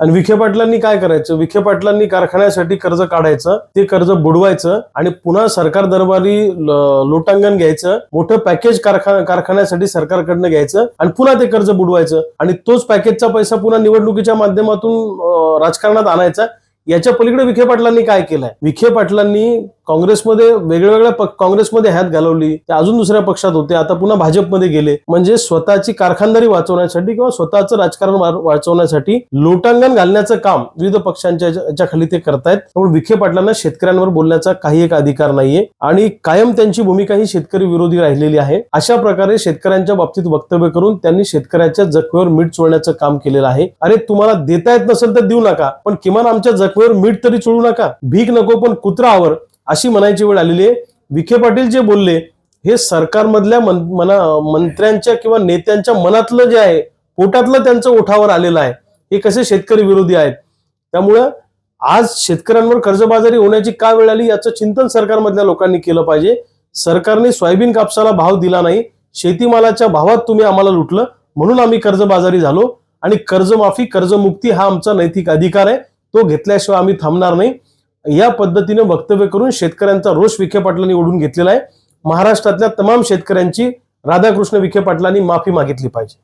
आणि विखे पाटलांनी काय करायचं? विखे पाटलांनी कारखान्यासाठी कर्ज काढायचं ते कर्ज बुडवायचं आणि पुन्हा सरकार दरबारी लोटांगण घ्यायचं मोठं पॅकेज कारखाना कारखान्यासाठी सरकारकडनं घ्यायचं आणि पुन्हा ते कर्ज बुडवायचं. आणि तोच पॅकेजचा पैसा पुन्हा निवडणुकीच्या माध्यमातून राजकारणात आणायचा. याच्या पलीकडे विखे पाटलांनी काय केलंय? विखे पाटलांनी काँग्रेसमध्ये वेगवेगळ्या काँग्रेसमध्ये हात घालवली ते अजून दुसऱ्या पक्षात होते आता पुन्हा भाजपमध्ये गेले. म्हणजे स्वतःची कारखानदारी वाचवण्यासाठी किंवा स्वतःचं राजकारण वाचवण्यासाठी लोटांगण घालण्याचं काम विविध पक्षांच्या खाली ते करतायत त्यामुळे विखे पाटलांना शेतकऱ्यांवर बोलण्याचा काही एक अधिकार नाहीये. आणि कायम त्यांची भूमिका ही शेतकरी विरोधी राहिलेली आहे. अशा प्रकारे शेतकऱ्यांच्या बाबतीत वक्तव्य करून त्यांनी शेतकऱ्याच्या जखमेवर मीठ चोळण्याचं काम केलेलं आहे. अरे तुम्हाला देता येत नसेल तर देऊ नका पण किमान आमच्या जखमेवर मीठ तरी चोळू नका. भीक नको पण कुत्रा आवर. अशी म्हणायची वेळ आलेली आहे. विखे पाटील जे बोलले हे सरकारमधल्या मन- मना मंत्र्यांच्या किंवा नेत्यांच्या मनातलं जे आहे पोटातलं त्यांचं ओठावर आलेलं आहे. हे कसे शेतकरी विरोधी आहेत? त्यामुळं आज शेतकऱ्यांवर कर्जबाजारी होण्याची का वेळ आली याचं चिंतन सरकारमधल्या लोकांनी केलं पाहिजे. सरकारने सोयाबीन कापसाला भाव दिला नाही. शेतीमालाच्या भावात तुम्ही आम्हाला लुटलं म्हणून आम्ही कर्जबाजारी झालो. आणि कर्जमाफी कर्जमुक्ती हा आमचा नैतिक अधिकार आहे. तो घेतल्याशिवाय आम्ही थांबणार नाही. या पद्धतीने वक्तव्य करून शेतकऱ्यांचा रोष विखे पाटलांनी ओढून घेतलेला आहे. महाराष्ट्रातल्या तमाम शेतकऱ्यांची राधाकृष्ण विखे पाटलांनी माफी मागितली पाहिजे.